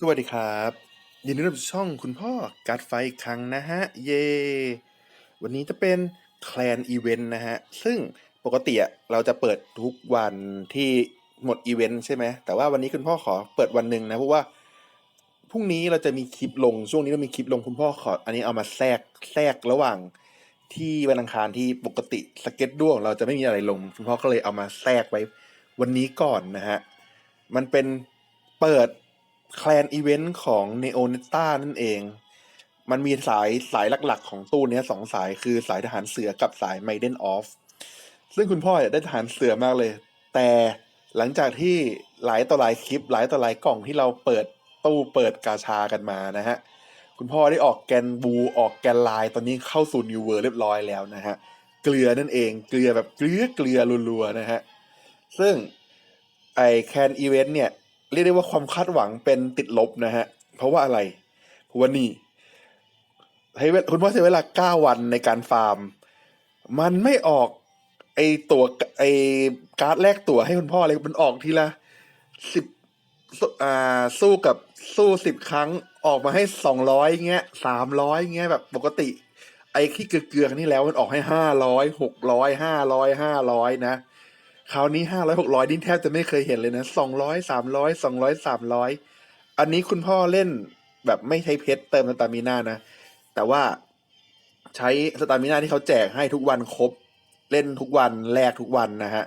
สวัสดีครับ ยินดีต้อนรับสู่ช่องคุณพ่อการ์ดไฟอีกครั้งนะฮะ เย วันนี้จะเป็นแคลนอีเวนต์นะฮะ ซึ่งปกติอะเราจะเปิดทุกวันที่หมดอีเวนต์ใช่ไหม แต่ว่าวันนี้คุณพ่อขอเปิดวันหนึ่งนะ เพราะว่าพรุ่งนี้เราจะมีคลิปลง ช่วงนี้เรามีคลิปลงคุณพ่อขอ อันนี้เอามาแทรกแทรกระหว่างที่วันอังคารที่ปกติสเก็ตด้วงเราจะไม่มีอะไรลง คุณพ่อก็เลยเอามาแทรกไว้วันนี้ก่อนนะฮะ มันเป็นเปิด แคลนอีเวนต์ของ n e o n e t a นั่นเอง มันมีสายสายหลักๆ ของตู้เนี้ยสองสายคือสายทหารเสือกับสาย Maiden Off ซึ่งคุณพ่อได้ทหารเสือมากเลย แต่หลังจากที่หลายต่อหลายคลิป หลายต่อหลายกล่องที่เราเปิดตู้เปิดกาชากันมานะฮะ คุณพ่อได้ออกแกนบูออกแกนไลน์ตอนนี้เข้าสู่นิวเวอร์เรียบร้อยแล้วนะฮะ เกลือนั่นเองเกลือแบบเกลือเกลือรัวๆนะฮะ ซึ่งไอแคนอีเวนต์เนี่ย เรียกได้ว่าความคาดหวังเป็นติดลบนะฮะ เพราะว่าอะไรเพราะว่านี่ให้คุณพ่อใช้เวลาเก้าวันในการฟาร์ม มันไม่ออก ไอตัวไอการ์ดแลกตัวให้คุณพ่อเลยมันออกทีละสิบอ่าสู้กับสู้สิบครั้งออกมาให้สองร้อยเงี้ยสามร้อยเงี้ยแบบปกติ ไอ้ที่เกลือๆครั้งที่แล้วมันออกให้ห้าร้อยหกร้อยห้าร้อยห้าร้อยนะ คราวนี้ห้าร้อยหกร้อยนี่แทบจะไม่เคยเห็นเลยนะสองร้อยสามร้อยสองร้อยสามร้อยอันนี้คุณพ่อเล่นแบบไม่ใช้เพชรเติมสตามิน่านะ แต่ว่าใช้สตามิน่าที่เขาแจกให้ทุกวันครบ เล่นทุกวันแลกทุกวันนะฮะ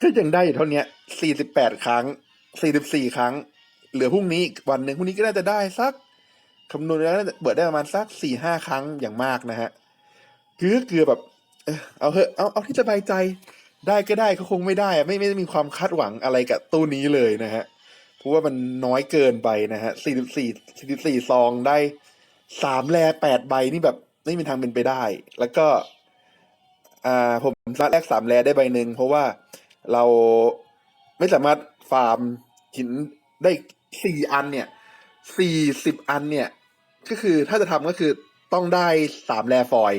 ก็ยังได้อยู่เท่านี้สี่สิบแปดครั้งสี่สิบสี่ครั้ง เหลือพรุ่งนี้อีกวันหนึ่งพรุ่งนี้ก็น่าจะได้สักคำนวณแล้วน่าจะเบิดได้ประมาณสักสี่ห้าครั้งอย่างมากนะฮะเกลือเกือแบบ เออเอาเถอะเอาเอาที่สบายใจ ได้ก็ได้ก็คงไม่ได้ไม่ไม่ได้มีความคาดหวังอะไรกับตู้นี้เลยนะฮะเพราะว่ามันน้อยเกินไปนะฮะสี่สิบสี่สี่สี่ซองได้สามแลแปดใบนี่แบบไม่มีทางเป็นไปได้ แล้วก็อ่าผมซัดแรกสามแลได้ใบหนึ่งเพราะว่าเราไม่สามารถฟาร์มหินได้สี่อันเนี่ยสี่สิบอันเนี่ย ก็คือถ้าจะทำก็คือต้องได้สามแลฟอย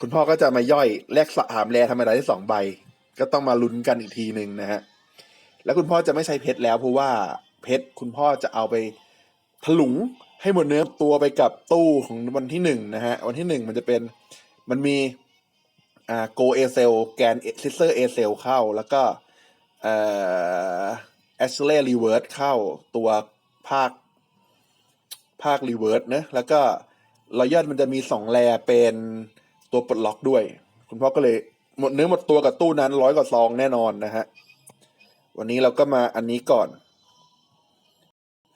คุณพ่อก็จะมาย่อยแลกสามแลธรรมดาได้สองใบ ก็ต้องมาลุ้นกันอีกทีหนึ่งนะฮะแล้วคุณพ่อจะไม่ใช้เพชรแล้วเพราะว่าเพชรคุณพ่อจะเอาไปถลุงให้หมดเนื้อตัวไปกับตู้ของวันที่หนึ่งนะฮะวันที่หนึ่งมันจะเป็นมันมีอ่าโกเอเซลแกนซิสเตอร์เอเซลเข้าแล้วก็เอ่อแอชเล่รีเวิร์สเข้าตัวภาคภาครีเวิร์สนะแล้วก็รอยอดมันจะมีสองแลเป็นตัวปลดล็อกด้วย คุณพ่อก็เลย หมดเนื้อหมดตัวกับตู้นั้นร้อยกว่าซองแน่นอนนะฮะ วันนี้เราก็มาอันนี้ก่อน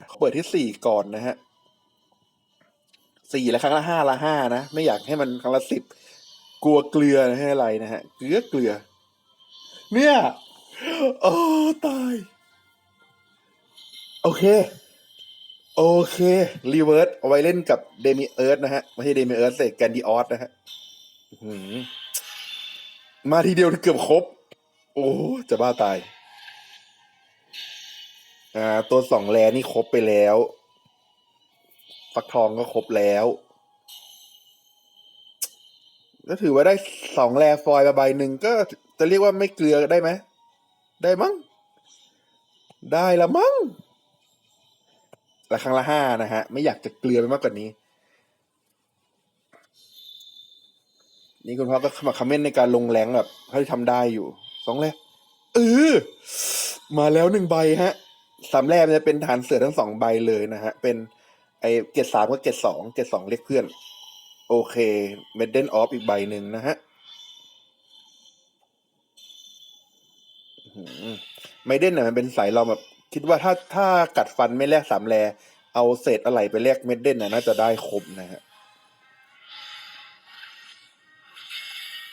เขาเปิดที่สี่ก่อนนะฮะสี่ละครั้งละห้าละห้านะ ไม่อยากให้มันครั้งละสิบกลัวเกลือนะให้อะไรนะฮะ เกลือเกลือ เนี่ย โอ้ตาย โอเค โอเครีเวิร์สเอาไว้เล่นกับเดมิเอิร์ธนะฮะ ไม่ใช่เดมิเอิร์ธเสกแกนดิออสนะฮะอื้อหือ มาทีเดียวเกือบครบ โอ้จะบ้าตาย อ่า ตัวสองแลนี่ครบไปแล้ว ฟักทองก็ครบแล้วก็ถือว่าได้สองแลฟอยล์ใบหนึ่งก็จะเรียกว่าไม่เกลือได้ไหม ได้มั้ง ได้ละมั้งละครั้งละห้านะฮะ ไม่อยากจะเกลือไปมากกว่านี้ นี่คุณพ่อก็มาคอมเมนต์ในการลงแรงแบบเท่าที่ทำได้อยู่สองแรกเออมาแล้วหนึ่งใบฮะสามแรกมันจะเป็นฐานเสือทั้งสองใบเลยนะฮะ เป็นไอเกตสามกับเกตสองเกตสองเรียกเพื่อน โอเคเมดเดนออฟอีกใบหนึ่งนะฮะไมเดนเนี่ยมันเป็นสายเราแบบ คิดว่าถ้าถ้ากัดฟันไม่แลกสามแล เอาเศษอะไรไปแลกเม็ดเด่นน่ะน่าจะได้ครบนะฮะ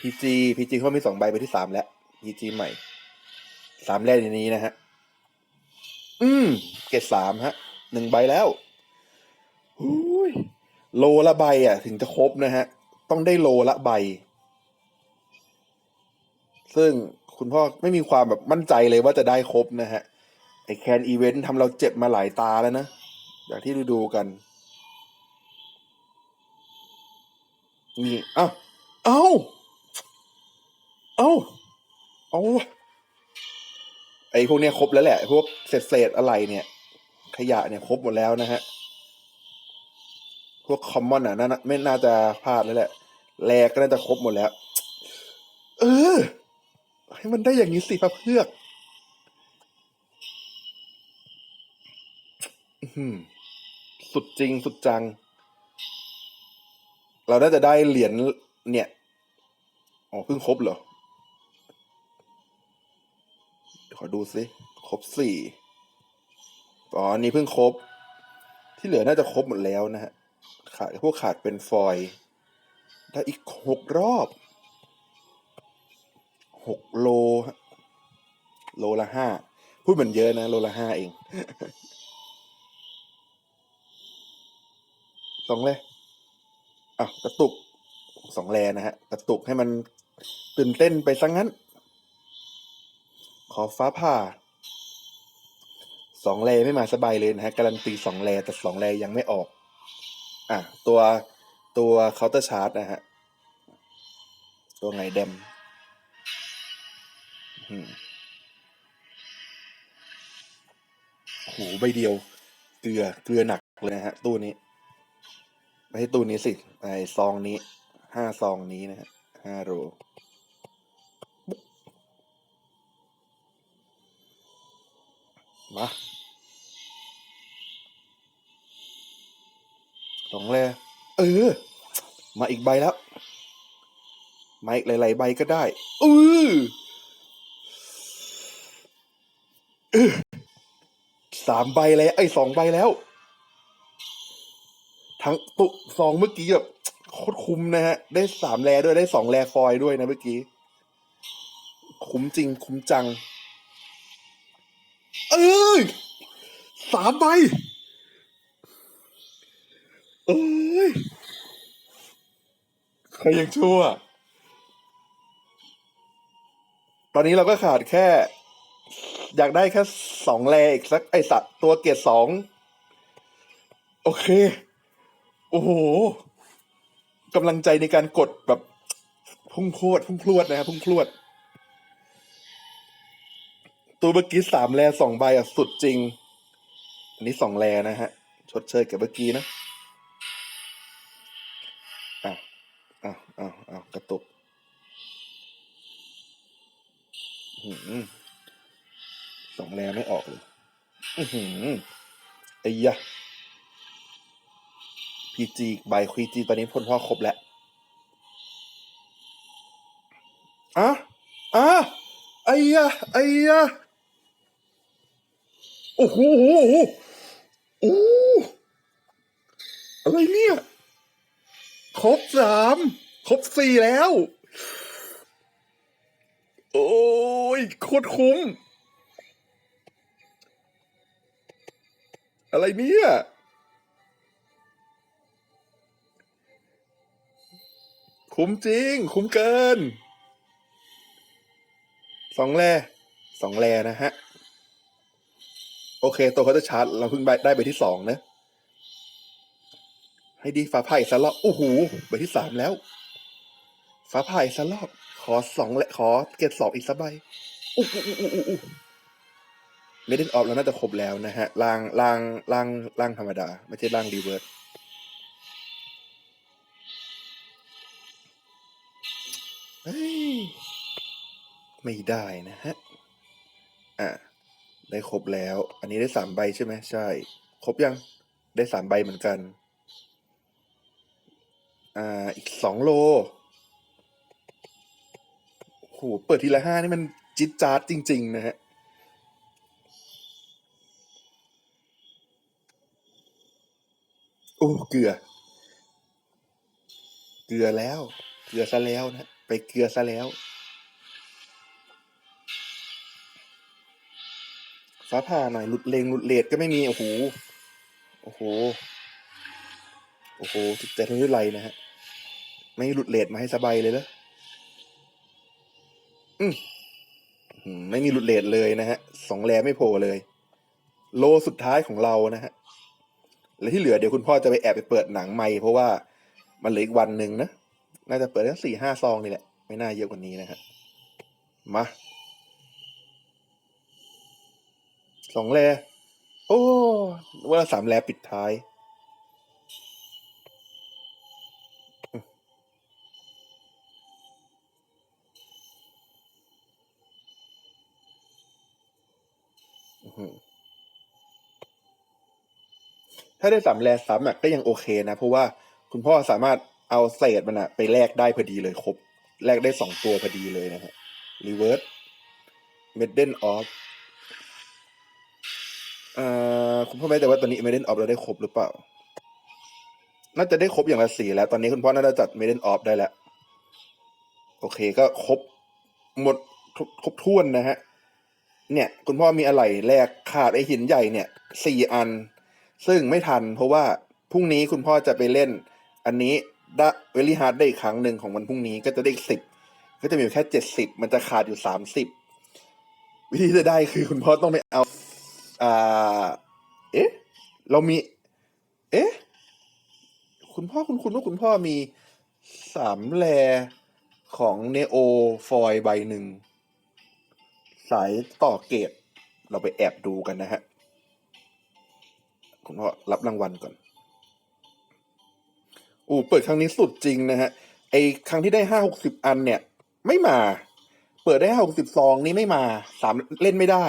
พีจีพีจีเขามีสองใบไปที่สามแล้วพีจีใหม่ สามแรกในนี้นะฮะ อืม เกรดสามฮะ หนึ่งใบแล้วหูยโลละใบอะ ถึงจะครบนะฮะ ต้องได้โลละใบ ซึ่งคุณพ่อไม่มีความแบบมั่นใจเลยว่าจะได้ครบนะฮะ ไอแคนอีเวนต์ทำเราเจ็บมาหลายตาแล้วนะอย่างที่ดูๆกันนี่อ้าเอ้า เอ้าเอาไอพวกเนี้ยครบแล้วแหละ พวกเศษเศษอะไรเนี่ย ขยะเนี่ยครบหมดแล้วนะฮะ พวกคอมมอนอะน่าไม่น่าจะพลาดแล้วแหละแรกก็น่าจะครบหมดแล้ว เออ ให้มันได้อย่างนี้สิพระเพือกอือหือสุดจริงสุดจัง เราน่าจะได้เหรียญเนี่ย อ๋อเพิ่งครบเหรอ ขอดูซิครบสี่อ๋อนนี้เพิ่งครบ ที่เหลือน่าจะครบหมดแล้วนะฮะขาดพวกขาดเป็นฟอยล์ได้อีกหกรอบหกโล โลละห้าพูดเหมือนเยอะนะ โลละห้าเองสองเลยอะกระตุกสองแลนะฮะ กระตุกให้มันตื่นเต้นไปซะงงั้น ขอฟ้าผ่าสองแลไม่มาสบายเลยนะฮะการันตีสองแลแต่สองแลยังไม่ออก อะ ตัวตัวเคาน์เตอร์ชาร์จนะฮะ ตัวไงเดมอืมโหใบเดียว เกลือเกลือหนักเลยนะฮะ ตู้นี้ไม่ใช่ตู้นี้สิไอซองนี้ห้าซองนี้นะฮะห้าโล มาสองแลเออ มาอีกใบแล้ว มาอีกหลาย ๆ ใบก็ได้อือสามใบแล้ว ไอ้สองใบแล้ว ทั้งตุซองเมื่อกี้แบบโคตรคุ้มนะฮะ ได้สามแลด้วยได้สองแลฟอยล์ด้วยนะเมื่อกี้ คุ้มจริง คุ้มจัง เอ้ยสามใบเอ้ยใครยังชั่ว ตอนนี้เราก็ขาดแค่ อยากได้แค่สองแลอีกสักไอสัตว์ตัวเกียรสอง โอเค โอ้โหกำลังใจในการกดแบบพุ่งพรวดพุ่งพรวดนะฮะพุ่งพรวด ตัวเมื่อกี้สามแลสองใบอะสุดจริง อันนี้สองแลนะฮะ ชดเชยกับเมื่อกี้นะอ้าวอ้าวอ้าวอ้าวกระตุกสองแลไม่ออกเลยอือหือไอ้ยะพีจีใบพีจีตอนนี้พ่นพ่อครบแล้วอะอะไอ้ยะไอ้ยะ โอ้โหโอ้โหอะไรเนี่ย ครบสามครบสี่แล้ว โอ้ยโคตรคุ้ม อะไรเนี่ยคุ้มจริง คุ้มเกิน สองแลสองแลนะฮะ โอเค ตัวเขาจะชาร์จเราเพิ่งได้ใบที่สองนะ ให้ดีฟ้าผ่าอีกสักรอบโอ้โหใบที่สามแล้ว ฟ้าผ่าอีกสักรอบขอสองและขอเกตสองอีกสักใบอู้อู้อู้อู้อู้เลดเดนออฟแล้วน่าจะครบแล้วนะฮะล่างล่างล่างล่างธรรมดา ไม่ใช่ล่างรีเวิร์สเฮ้ไม่ได้นะฮะ อะ ได้ครบแล้ว อันนี้ได้สามใบใช่ไหมใช่ ครบยังได้สามใบเหมือนกัน อ่า อีกสองโลโหเปิดทีละห้านี่มันจิ๊ดจ๊าดจริง ๆ นะฮะ โอ้เกลือ เกลือแล้ว เกลือซะแล้วนะ ไปเกลือซะแล้ว ฟ้าผ่าหน่อยหลุดเลงหลุดเลดก็ไม่มี โอ้โห โอ้โห โอ้โหจิตใจทุไรนะฮะ ไม่หลุดเลดมาให้สบายเลยเหรออืมอืมไม่มีหลุดเลดเลยนะฮะ สองแลไม่โผล่เลย โลสุดท้ายของเรานะฮะ และที่เหลือเดี๋ยวคุณพ่อจะไปแอบไปเปิดหนังใหม่เพราะว่ามันเหลืออีกวันหนึ่งนะ น่าจะเปิดแค่สี่ห้าซองนี่แหละ ไม่น่าเยอะกว่านี้นะฮะมา สองแลโอ้ว่าสามแลปิดท้าย ถ้าได้สามแลซ้ำอะก็ยังโอเคนะ เพราะว่าคุณพ่อสามารถเอาเศษมันอะ ไปแลกได้พอดีเลยครบ แลกได้สองตัวพอดีเลยนะฮะ reverse maiden of อ่าคุณพ่อไม่แต่ว่าตอนนี้ maiden of เราได้ครบหรือเปล่า น่าจะได้ครบอย่างละสี่แล้ว ตอนนี้คุณพ่อน่าจะจัด maiden of ได้แล้ว โอเคก็ครบหมดครบถ้วนนะฮะ เนี่ย คุณพ่อมีอะไรแลกขาดไอหินใหญ่เนี่ยสี่อัน ซึ่งไม่ทัน เพราะว่าพรุ่งนี้คุณพ่อจะไปเล่น อันนี้ได้เวลี่ฮาร์ดได้อีกครั้งหนึ่งของวันพรุ่งนี้ก็จะได้สิบก็จะมีอยู่แค่เจ็ดสิบมันจะขาดอยู่สามสิบวิธีจะได้คือคุณพ่อต้องไปเอา อ่าเอ๊ะ เรามี เอ๊ะ คุณพ่อคุณคุณว่าคุณพ่อมีสามแลของเนโอฟอยใบหนึ่ง สายต่อเกต เราไปแอบดูกันนะฮะ คุณพ่อรับรางวัลก่อน อู้เปิดครั้งนี้สุดจริงนะฮะ ไอครั้งที่ได้ห้าหกสิบอันเนี่ย ไม่มา เปิดได้ห้าหกสิบซองนี่ไม่มา สามเล่นไม่ได้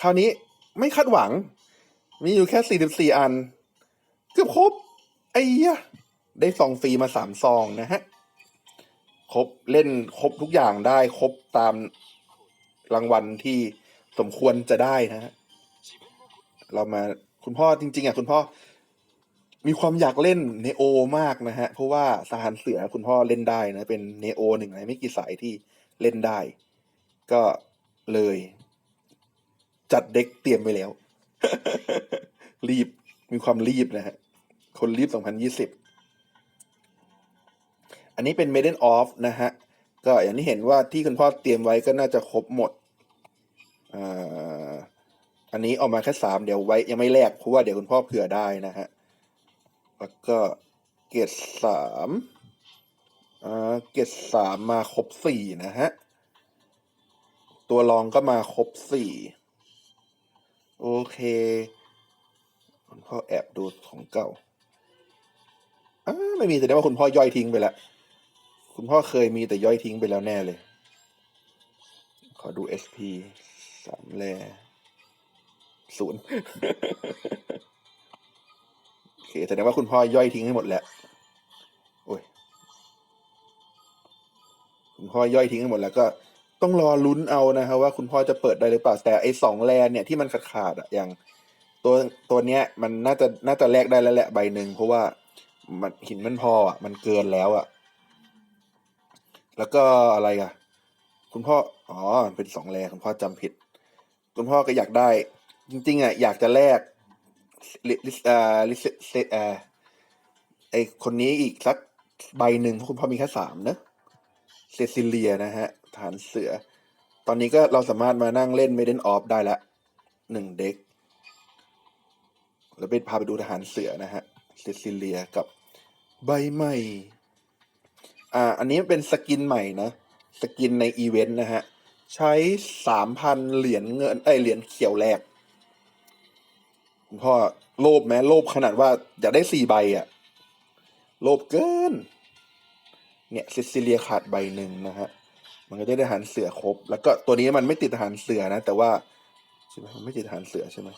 คราวนี้ ไม่คาดหวัง มีอยู่แค่สี่สิบสี่อัน เกือบครบ ไอ้ยะได้ซองฟรีมาสามซองนะฮะ ครบเล่นครบทุกอย่างได้ครบตามรางวัลที่สมควรจะได้นะฮะ เรามาคุณพ่อจริง ๆอะคุณพ่อ มีความอยากเล่นเนโอมากนะฮะ เพราะว่าสหารเสือคุณพ่อเล่นได้นะ เป็นเนโอหนึ่งในไม่กี่สายที่เล่นได้ ก็เลย จัดเด็กเตรียมไว้แล้ว รีบมีความรีบนะฮะ คนรีบ 2020 อันนี้เป็น Maiden Off นะฮะ ก็อย่างที่เห็นว่าที่คุณพ่อเตรียมไว้ก็น่าจะครบหมด อันนี้เอามาแค่สามเดี๋ยวไว้ยังไม่แลกเพราะว่าเดี๋ยวคุณพ่อเผื่อได้นะฮะ แล้วก็เกรดสามเกรดสามมาครบสี่นะฮะ ตัวรองก็มาครบสี่ โอเคคุณพ่อแอบดูของเก่าอ้าไม่มีแสดงว่าคุณพ่อย่อยทิ้งไปแล้วคุณพ่อเคยมีแต่ย่อยทิ้งไปแล้วแน่เลย ขอดู SP สามแลศูนย์โอเคแสดงว่าคุณพ่อย่อยทิ้งให้หมดแล้วโอ้ยคุณพ่อย่อยทิ้งให้หมดแล้วก็ ต้องรอลุ้นเอานะครับว่าคุณพ่อจะเปิดได้หรือเปล่าแต่ไอ้สองแลนเนี่ยที่มันขาดขาดอะอย่างตัวตัวเนี้ยมันน่าจะน่าจะแลกได้แล้วแหละใบหนึ่งเพราะว่ามันหินมันพออะมันเกินแล้วอะแล้วก็อะไรอะคุณพ่ออ๋อเป็นสองแลคุณพ่อจำผิด คุณพ่อก็อยากได้ จริงๆอะอยากจะแลกลิลิอ่าลิเซอ่าไอคนนี้อีกสักใบหนึ่งเพราะคุณพ่อมีแค่สามเนอะเซซิเลียนะฮะ ฐานเสือ ตอนนี้ก็เราสามารถมานั่งเล่น Maiden Off ได้ละหนึ่งเด็ก แล้วไปพาไปดูทหารเสือนะฮะเซซิเลียกับใบใหม่ อ่า อันนี้เป็นสกินใหม่นะ สกินในอีเวนต์นะฮะ ใช้สามพันเหรียญเงินเอ้ยเหรียญเขียวแรกคุณพ่อโลภไหมโลภขนาดว่าอยากได้สี่ใบอะโลภเกิน เนี่ยเซซิเลียขาดใบหนึ่งนะฮะ มันก็จะได้ทหารเสือครบ แล้วก็ตัวนี้มันไม่ติดทหารเสือนะ แต่ว่าใช่ไหมมันไม่ติดทหารเสือใช่ไหม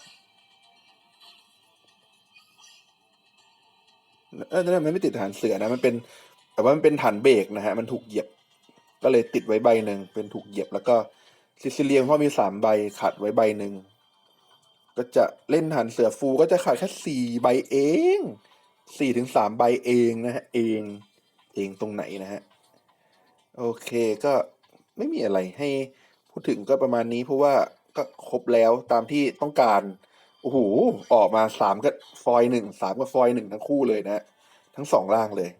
เออนั่นมันไม่ติดทหารเสือนะ มันเป็น แต่ว่ามันเป็นฐานเบรกนะฮะ มันถูกเหยียบ ก็เลยติดไว้ใบหนึ่ง เป็นถูกเหยียบ แล้วก็ซิซิเลียเพราะมีสามใบขาดไว้ใบหนึ่ง ก็จะเล่นฐานเสือฟูก็จะขาดแค่สี่ใบเอง สี่ถึงสามใบเองนะฮะ เอง เองตรงไหนนะฮะ โอเคก็ ไม่มีอะไรให้พูดถึงก็ประมาณนี้ เพราะว่าก็ครบแล้วตามที่ต้องการ โอ้โห ออกมาสามกับฟอยหนึ่งสามกับฟอยหนึ่งทั้งคู่เลยนะ ทั้งสองร่างเลย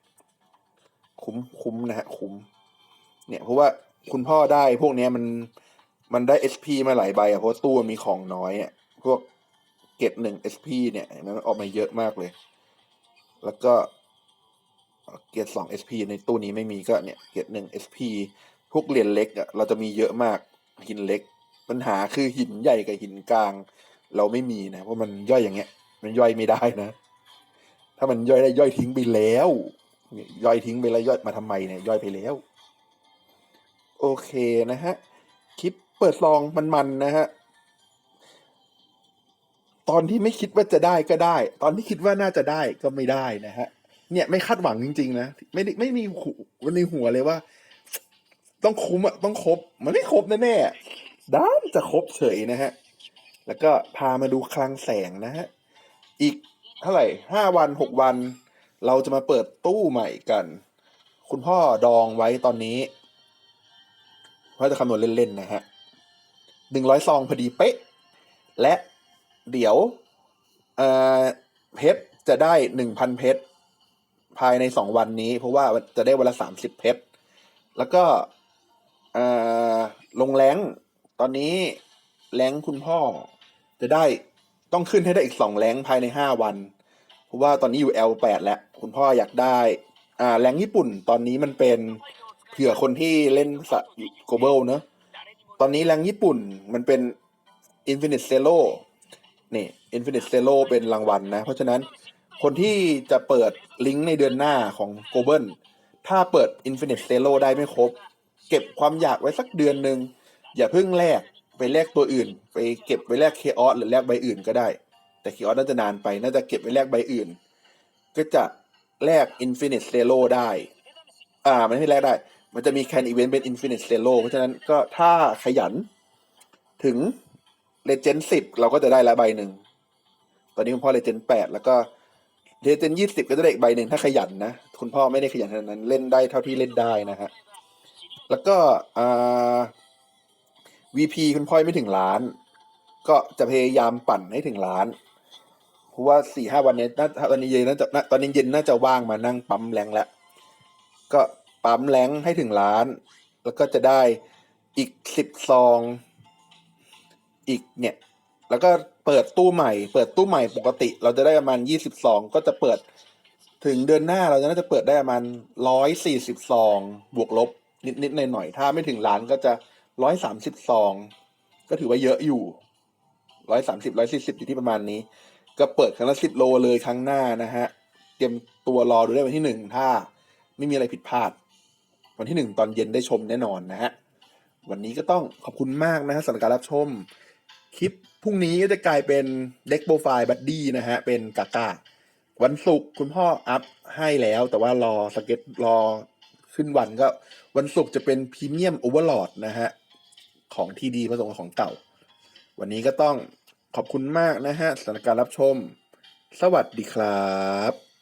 คุ้มคุ้มนะฮะ คุ้ม เนี่ย เพราะว่าคุณพ่อได้พวกเนี้ยมันมันได้ SP มาหลายใบอะเพราะาตู้มีของน้อยอะพวกเก็บหนึ่ง SP เนี่ยเนไหมมันออกมาเยอะมากเลย แล้วก็เกียร์สอง SP ในตู้นี้ไม่มีก็เนี่ย เกียร์หนึ่ง SP พวกเหรียญเล็กอะเราจะมีเยอะมากหินเล็ก ปัญหาคือหินใหญ่กับหินกลาง เราไม่มีนะเพราะมันย่อยอย่างเงี้ย มันย่อยไม่ได้นะ ถ้ามันย่อยได้ย่อยทิ้งไปแล้วย่อยทิ้งไปแล้วย่อยมาทำไมเนี่ยย่อยไปแล้ว โอเคนะฮะคลิปเปิดซองมันๆนะฮะตอนที่ไม่คิดว่าจะได้ก็ได้ ตอนที่คิดว่าน่าจะได้ก็ไม่ได้นะฮะ เนี่ยไม่คาดหวังจริง ๆ นะ ไม่ได้ไม่มีหูในหัวเลยว่า ต้องคุ้มอะต้องครบ มันไม่ครบแน่ๆด้านจะครบเฉยนะฮะ แล้วก็พามาดูคลังแสงนะฮะ อีกเท่าไหร่ห้าวันหกวัน เราจะมาเปิดตู้ใหม่กัน คุณพ่อดองไว้ตอนนี้เพราะจะคำนวณเล่นๆนะฮะหนึ่งร้อยซองพอดีเป๊ะ และเดี๋ยวเอ่อเพชรจะได้หนึ่งพันเพชรภายในสองวันนี้ เพราะว่าจะได้วันละสามสิบเพชรแล้วก็ ลงแรงตอนนี้แรงคุณพ่อจะได้ต้องขึ้นให้ได้อีกสองแรงภายในห้าวัน เพราะว่าตอนนี้อยู่ L8 แล้ว คุณพ่ออยากได้อ่าแรงญี่ปุ่นตอนนี้มันเป็นเผื่อคนที่เล่นสะ global เนอะตอนนี้แรงญี่ปุ่นมันเป็น infinite zero นี่ infinite zero เป็นรางวัลนะเพราะฉะนั้นคนที่จะเปิดลิงก์ในเดือนหน้าของ global ถ้าเปิด infinite zero ได้ไม่ครบ เก็บความอยากไว้สักเดือนหนึ่งอย่าเพิ่งแลกไปแลกตัวอื่น ไปเก็บไวแลกเคออสหรือแลกใบอื่นก็ได้ แต่เคออสน่าจะนานไปน่าจะเก็บไวแลกใบอื่น ก็จะแลก Infinite Zero ได้ อ่ามันไม่แลกได้ มันจะมีแคนอีเวนต์เป็น Infinite Zero เพราะฉะนั้นก็ถ้าขยันถึง Legend 10เราก็จะได้ละใบหนึ่ง ตอนนี้คุณพ่อ Legend 8แปดแล้วก็ Legend 20ก็จะได้อีกใบหนึ่งถ้าขยันนะ คุณพ่อไม่ได้ขยันขนาดนั้นเล่นได้เท่าที่เล่นได้นะฮะ แล้วก็อ่า VP คุณพ่อยไม่ถึงล้าน ก็จะพยายามปั่นให้ถึงล้านเพราะว่าสี่ห้าวันนี้น่าตอนนี้เย็นน่าจะตอนนี้เย็นน่าจะว่างมานั่งปั๊มแรงแล้ว ก็ปั๊มแรงให้ถึงล้าน แล้วก็จะได้อีกสิบซอง อีกเนี่ย แล้วก็เปิดตู้ใหม่ เปิดตู้ใหม่ปกติ เราจะได้ประมาณยี่สิบซองก็จะเปิดถึงเดือนหน้าเราจะน่าจะเปิดได้ประมาณร้อยสี่สิบซองบวกลบ นิดนิดหน่อยหน่อยๆถ้าไม่ถึงล้านก็จะร้อยสามสิบซองก็ถือว่าเยอะอยู่ร้อยสามสิบร้อยสี่สิบอยู่ที่ประมาณนี้ ก็เปิดครั้งละสิบโลเลยครั้งหน้านะฮะ เตรียมตัวรอดูได้วันที่หนึ่งถ้าไม่มีอะไรผิดพลาด วันที่หนึ่งตอนเย็นได้ชมแน่นอนนะฮะ วันนี้ก็ต้องขอบคุณมากนะฮะสำหรับการรับชม คลิปพรุ่งนี้ก็จะกลายเป็นเด็กโปรไฟล์บัดดี้นะฮะ เป็นกากาวันศุกร์คุณพ่ออัพให้แล้ว แต่ว่ารอสเก็ตรอ ขึ้นวันก็วันศุกร์จะเป็นพรีเมียมโอเวอร์ลอดนะฮะ ของที่ดีผสมกับของเก่า วันนี้ก็ต้องขอบคุณมากนะฮะสำหรับการรับชม สวัสดีครับ